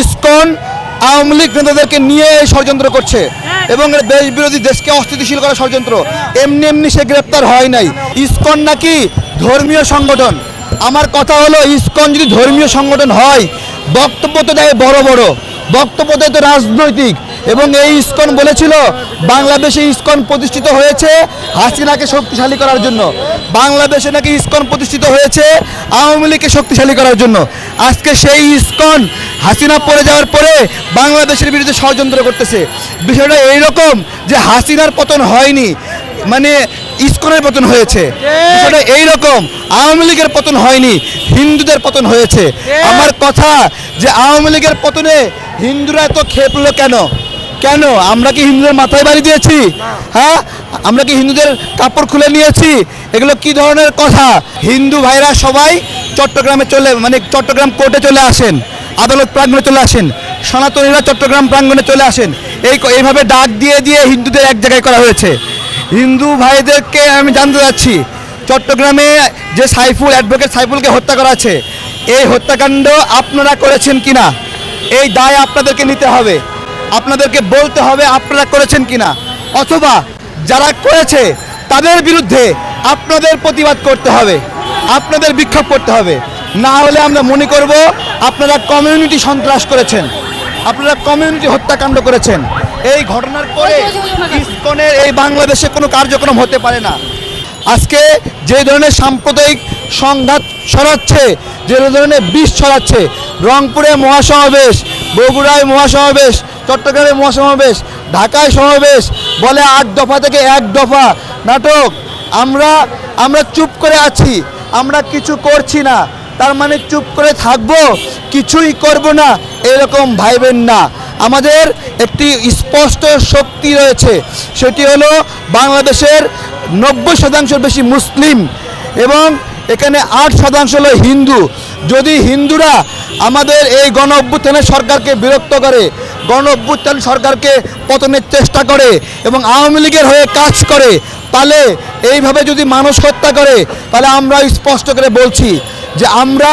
ISKCON Awami League নেতাদেরকে নিয়ে এই ষড়যন্ত্র করছে এবং দেশ বিরোধী দেশকে অস্থিতিশীল করা ষড়যন্ত্র। এমনি এমনি সে গ্রেপ্তার হয় নাই। ইস্কন নাকি ধর্মীয় সংগঠন। আমার কথা হলো ইস্কন যদি ধর্মীয় সংগঠন হয় বক্তব্য তো দেয় বড় বড়। বক্তব্য দেয় তো রাজনৈতিক। এবং এই ইস্কন বলেছিল, বাংলাদেশে ইস্কন প্রতিষ্ঠিত হয়েছে হাসিনাকে শক্তিশালী করার জন্য। বাংলাদেশে নাকি ইস্কন প্রতিষ্ঠিত হয়েছে আওয়ামী লীগকে শক্তিশালী করার জন্য। আজকে সেই ইস্কন হাসিনা পড়ে যাওয়ার পরে বাংলাদেশের বিরুদ্ধে ষড়যন্ত্র করতেছে। বিষয়টা এইরকম যে হাসিনার পতন হয়নি মানে ইস্কনের পতন হয়েছে। বিষয়টা এইরকম, আওয়ামী লীগের পতন হয়নি, হিন্দুদের পতন হয়েছে। আমার কথা যে আওয়ামী লীগের পতনে হিন্দুরা এত খেপলো কেন? কেন? আমরা কি হিন্দুদের মাথায় বাড়ি দিয়েছি? হ্যাঁ? আমরা কি হিন্দুদের কাপড় খুলে নিয়েছি? এগুলো কি ধরনের কথা? হিন্দু ভাইরা সবাই চট্টগ্রামে চলে মানে চট্টগ্রাম কোর্টে চলে আসেন, আদালত প্রাঙ্গণে চলে আসেন, সনাতনীরা চট্টগ্রাম প্রাঙ্গণে চলে আসেন। এই এইভাবে ডাক দিয়ে দিয়ে হিন্দুদের এক জায়গায় করা হয়েছে। হিন্দু ভাইদেরকে আমি জানতে চাচ্ছি, চট্টগ্রামে যে সাইফুল অ্যাডভোকেট সাইফুলকে হত্যা করা আছে, এই হত্যাকাণ্ড আপনারা করেছেন কিনা? এই দায় আপনাদেরকে নিতে হবে। আপনাদেরকে বলতে হবে আপনারা করেছেন কিনা। অথবা যারা করেছে, তাদের বিরুদ্ধে আপনাদের প্রতিবাদ করতে হবে, আপনাদের বিক্ষোভ করতে হবে। না হলে আমরা মনে করব আপনারা কমিউনিটি সন্ত্রাস করেছেন, আপনারা কমিউনিটি হত্যাকাণ্ড করেছেন। এই ঘটনার পরে ইসকনের এই বাংলাদেশে কোনো কার্যক্রম হতে পারে না। আজকে যে ধরনের সাম্প্রদায়িক সংঘাত ছড়াচ্ছে, যে ধরনের বিষ ছড়াচ্ছে, রংপুরে মহাসমাবেশ, বগুড়ায় মহাসমাবেশ চট্টগ্রামে মহাসমাবেশ, ঢাকায় সমাবেশ, বলে আট দফা থেকে এক দফা নাটক। আমরা আমরা চুপ করে আছি, আমরা কিছু করছি না। তার মানে চুপ করে থাকব, কিছুই করব না, এরকম ভাইবেন না। আমাদের একটি স্পষ্ট শক্তি রয়েছে, সেটি হলো বাংলাদেশের নব্বই শতাংশের বেশি মুসলিম এবং এখানে আট শতাংশ হলো হিন্দু। যদি হিন্দুরা আমাদের এই গণ অভ্যুত্থানের সরকারকে বিরক্ত করে গণ অভ্যুত্থান সরকারকে পতনের চেষ্টা করে এবং আওয়ামী লীগের হয়ে কাজ করে, তাহলে এইভাবে যদি মানুষ হত্যা করে, তাহলে আমরা স্পষ্ট করে বলছি যে আমরা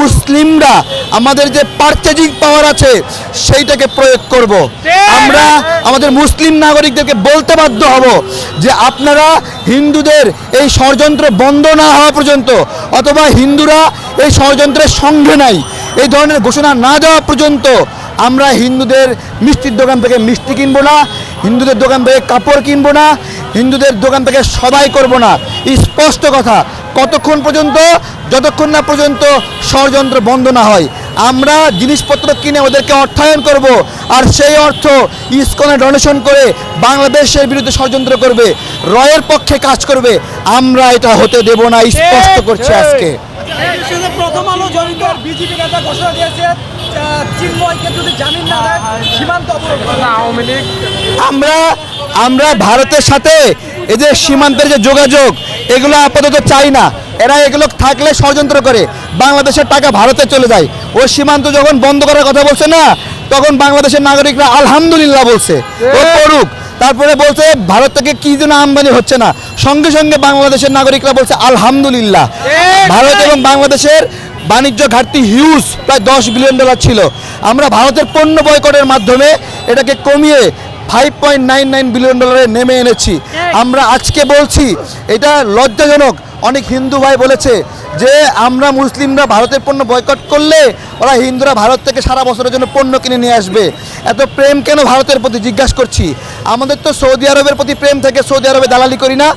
মুসলিমরা, আমাদের যে পার্চেজিং পাওয়ার আছে, সেইটাকে প্রয়োগ করব। আমরা আমাদের মুসলিম নাগরিকদেরকে বলতে বাধ্য হব যে আপনারা হিন্দুদের এই ষড়যন্ত্র বন্ধ না হওয়া পর্যন্ত, অথবা হিন্দুরা এই ষড়যন্ত্রের সঙ্গে নাই, এই ধরনের ঘোষণা না দেওয়া পর্যন্ত আমরা হিন্দুদের মিষ্টির দোকান থেকে মিষ্টি কিনবো না হিন্দুদের দোকান থেকে কাপড় কিনবো না হিন্দুদের দোকান থেকে সবাই করব না। স্পষ্ট কথা কতক্ষণ পর্যন্ত যতক্ষণ না পর্যন্ত ষড়যন্ত্র বন্ধ না হয় আমরা জিনিসপত্র কিনে ওদেরকে অর্থায়ন করব আর সেই অর্থ ইসকনে ডোনেশন করে বাংলাদেশের বিরুদ্ধে ষড়যন্ত্র করবে রয়ের পক্ষে কাজ করবে আমরা এটা হতে দেব না স্পষ্ট করছি আজকে। প্রথম আলো জড়িত বিজেপি নেতা ঘোষণা দিয়েছে চিন্ময়কে যদি জামিন না দেয় সীমান্ত আওয়ামী লীগ। আমরা আমরা ভারতের সাথে এদের সীমান্তের যে যোগাযোগ এগুলো আপাতত চাই না। এরা এগুলো থাকলে ষড়যন্ত্র করে। বাংলাদেশের টাকা ভারতে চলে যায়। ও সীমান্ত যখন বন্ধ করার কথা বলছে না তখন বাংলাদেশের নাগরিকরা আলহামদুলিল্লাহ বলছে। ও করুক তারপরে বলছে ভারত থেকে কি যেন আমদানি হচ্ছে না। সঙ্গে সঙ্গে বাংলাদেশের নাগরিকরা বলছে আলহামদুলিল্লাহ। ভারত এবং বাংলাদেশের বাণিজ্য ঘাটতি হিউজ প্রায় দশ বিলিয়ন ডলার ছিল। আমরা ভারতের পণ্য বয়কটের মাধ্যমে এটাকে কমিয়ে five point nine nine billion ডলারে নেমে এনেছি। আমরা আজকে বলছি এটা লজ্জাজনক। অনেক হিন্দু ভাই বলেছে যে আমরা মুসলিমরা ভারতের পণ্য বয়কট করলে ওরা হিন্দুরা ভারত থেকে সারা বছরের জন্য পণ্য কিনে নিয়ে আসবে। এত প্রেম কেন ভারতের প্রতি জিজ্ঞাসা করছি? আমাদের তো সৌদি আরবের প্রতি প্রেম থেকে সৌদি আরবে দালালি করি না।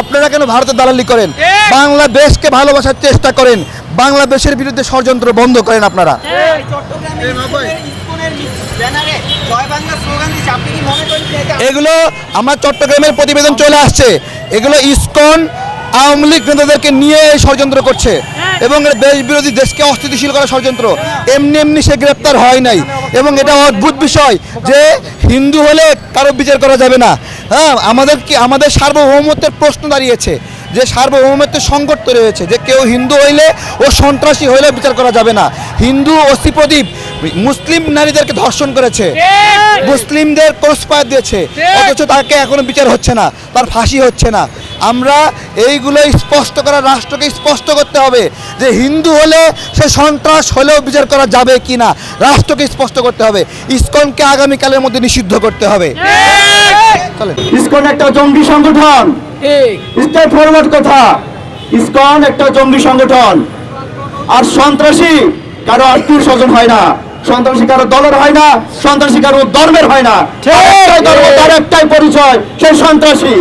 আপনারা কেন ভারতের দালালি করেন? বাংলাদেশকে ভালোবাসার চেষ্টা করেন। বাংলাদেশের বিরুদ্ধে ষড়যন্ত্র বন্ধ করেন আপনারা। এই চট্টগ্রামে ইসকনের ইসকনের ব্যানারে জয় বাংলা স্লোগান দিচ্ছে আপনি কি মনে করেন যে এটা এগুলো আমার চট্টগ্রামের প্রতিবেদন চলে আসছে। এগুলো ইসকন আওয়ামী লীগ নেতাদেরকে নিয়ে এই ষড়যন্ত্র করছে এবং দেশ বিরোধী দেশকে অস্থিতিশীল করা ষড়যন্ত্র। এমনি এমনি সে গ্রেপ্তার হয় নাই। এবং এটা অদ্ভুত বিষয় যে হিন্দু হলে কারও বিচার করা যাবে না। হ্যাঁ আমাদের কি আমাদের সার্বভৌমত্বের প্রশ্ন দাঁড়িয়েছে। যে সার্বভৌমত্বের সংকট তৈরি হয়েছে যে কেউ হিন্দু হইলে ও সন্ত্রাসী হইলে বিচার করা যাবে না। হিন্দু অস্থি প্রদীপ মুসলিম নারীদেরকে ধর্ষণ করেছে। মুসলিমদের ক্রসফায়ার দিয়েছে। অথচ তাকে এখনও বিচার হচ্ছে না তার ফাঁসি হচ্ছে না। আমরা এইগুলো স্পষ্ট করা রাষ্ট্রকে স্পষ্ট করতে হবে যে হিন্দু হলে সে সন্ত্রাস হলেও বিচার করা যাবে কি না রাষ্ট্রকে স্পষ্ট করতে হবে। ইসকনকে আগামীকালের মধ্যে নিষিদ্ধ করতে হবে। ইসকন একটা জঙ্গি সংগঠন। ফরওয়ার্ড কথা। ইসকন একটা জঙ্গি সংগঠন। আর সন্ত্রাসী কারও আত্মীয় স্বজন হয় না। সন্ত্রাসী কারও দলের হয় না সন্ত্রাসী কারও ধর্মের হয় না। তার একটাই পরিচয় সে সন্ত্রাসী।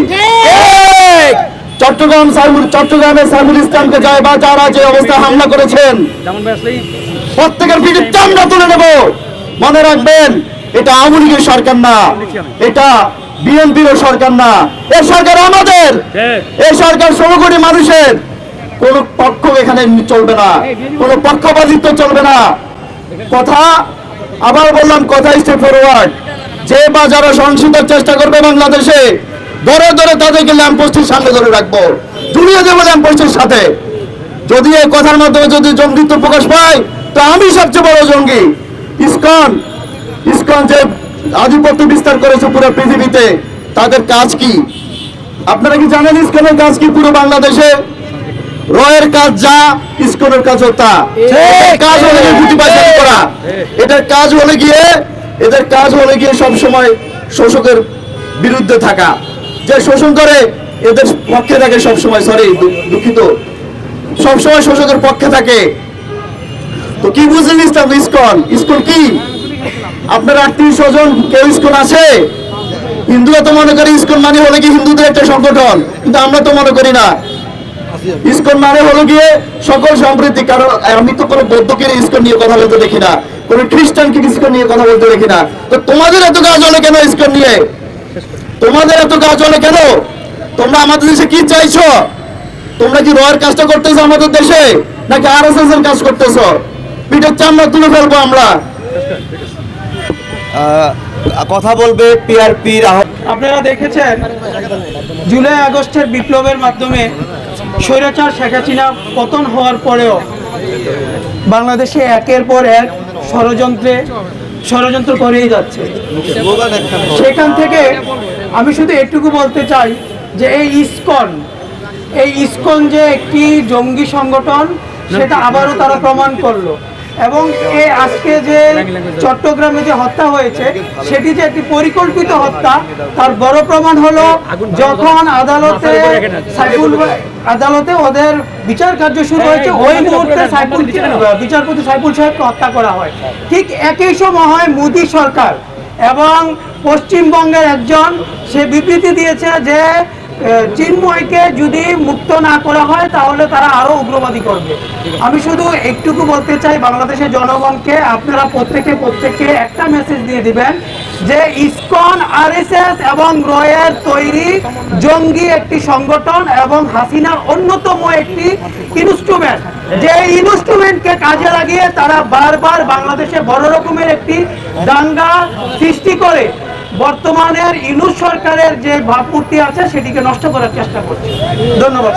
চট্টগ্রাম সাইমুল চট্টগ্রামের সাইমুল ইসলামকে যায় বা যারা যে অবস্থায় হামলা করেছেন প্রত্যেকের পিঠে চামড়া তুলে নেব। মনে রাখবেন এটা আওয়ামী লীগের সরকার না। এটা বিএনপির সরকার না। এই সরকার আমাদের। এই সরকার ষোলো কোটি মানুষের। কোন পক্ষ এখানে চলবে না। কোন পক্ষপাতিত্ব চলবে না। কথা আবার বললাম কথা স্টেপ ফরওয়ার্ড যে বা যারা সহিংসতার চেষ্টা করবে বাংলাদেশে ধরে ধরে তাদেরকে ল্যাম্পোস্টের সামনে ধরে রাখব। জুড়িয়ে দেবো ল্যাম্পোস্টের সাথে। যদি এই কথার মাধ্যমে যদি জঙ্গিত্ব প্রকাশ পায় তো আমি সবচেয়ে বড় জঙ্গি। ইসকন ইসকন যে আধিপত্য বিস্তার করেছে পুরো পৃথিবীতে। তাদের কাজ কি? আপনারা কি জানেন ইসকনের কাজ কি পুরো বাংলাদেশে? রয়ের কাজ যা ইসকনের কাজ তা। কাজ হলে গিয়ে গুটি পাচার করা। এদের কাজ হলে গিয়ে এদের কাজ হলে গিয়ে সব সময় শোষকের বিরুদ্ধে থাকা। যে শোষণ করে এদের পক্ষে থাকে সব সময় সরি দুঃখিত। সবসময় শোষকের পক্ষে থাকে। তো কি বুঝলেন ইসলাম ইসকন? ইসকন কি? আপনার আত্মীয় স্বজন কেউ ইসকন আছে? হিন্দুরা তো মনে করে ইসকন মানে হলো কি হিন্দুদের একটা সংগঠন, কিন্তু আমরা তো মনে করি না। ইসকন মানে হলো গিয়ে সকল সম্প্রীতি কারণ আমি তো কোনো বৌদ্ধকে ইসকন নিয়ে কথা বলতে দেখি না, কোনো খ্রিস্টানকে ইসকন নিয়ে কথা বলতে দেখি না। তো তোমাদের এত কাজ হলে কেন ইসকন নিয়ে? তোমাদের এত কাজ হলে কেন? তোমরা আমাদের দেশে কি চাইছো? তোমরা কি রয়ের কাজটা করতেছো আমাদের দেশে, নাকি আর এস এর কাজ করতেছো? পিঠের চামড়া তুলে ফেলব আমরা। কথা বলবে পিআরপির আপনারা দেখেছেন, জুলাই আগস্টের বিপ্লবের মাধ্যমে স্বৈরাচার শেখ হাসিনা পতন হওয়ার পরেও বাংলাদেশে একের পর এক ষড়যন্ত্রে, ষড়যন্ত্র করেই যাচ্ছে। সেখান থেকে আমি শুধু এটুকু বলতে চাই যে এই ইসকন এই ইসকন যে একটি জঙ্গি সংগঠন, সেটা আবারও তারা প্রমাণ করল। এবং এ আজকে যে চট্টগ্রামে যে হত্যা হয়েছে, সেটি যে একটি পরিকল্পিত হত্যা, তার বড় প্রমাণ হলো যখন আদালতে সাইফুল আদালতে ওদের বিচার কার্য শুরু হয়েছে, ওই মুহূর্তে সাইফুল বিচারপতি সাইফুল সাহেবকে হত্যা করা হয়। ঠিক একই সময় মোদী সরকার এবং পশ্চিমবঙ্গের একজন সে বিবৃতি দিয়েছে যে চিন্ময়কে যদি মুক্ত না করা হয়, তাহলে তারা আরও উগ্রবাদী করবে। আমি শুধু একটুকু বলতে চাই বাংলাদেশের জনগণকে, আপনারা প্রত্যেকে প্রত্যেককে একটা মেসেজ দিয়ে দিবেন যে ইসকন, আরএসএস এবং রয়ের তৈরি জঙ্গি একটি সংগঠন এবং হাসিনার অন্যতম একটি ইনস্ট্রুমেন্ট যে ইনস্ট্রুমেন্টকে কাজে লাগিয়ে তারা বারবার বাংলাদেশে বড় রকমের একটি দাঙ্গা সৃষ্টি করে। বর্তমানের ইনু সরকারের যে ভাবমূর্তি আছে সেটিকে নষ্ট করার চেষ্টা করছে। ধন্যবাদ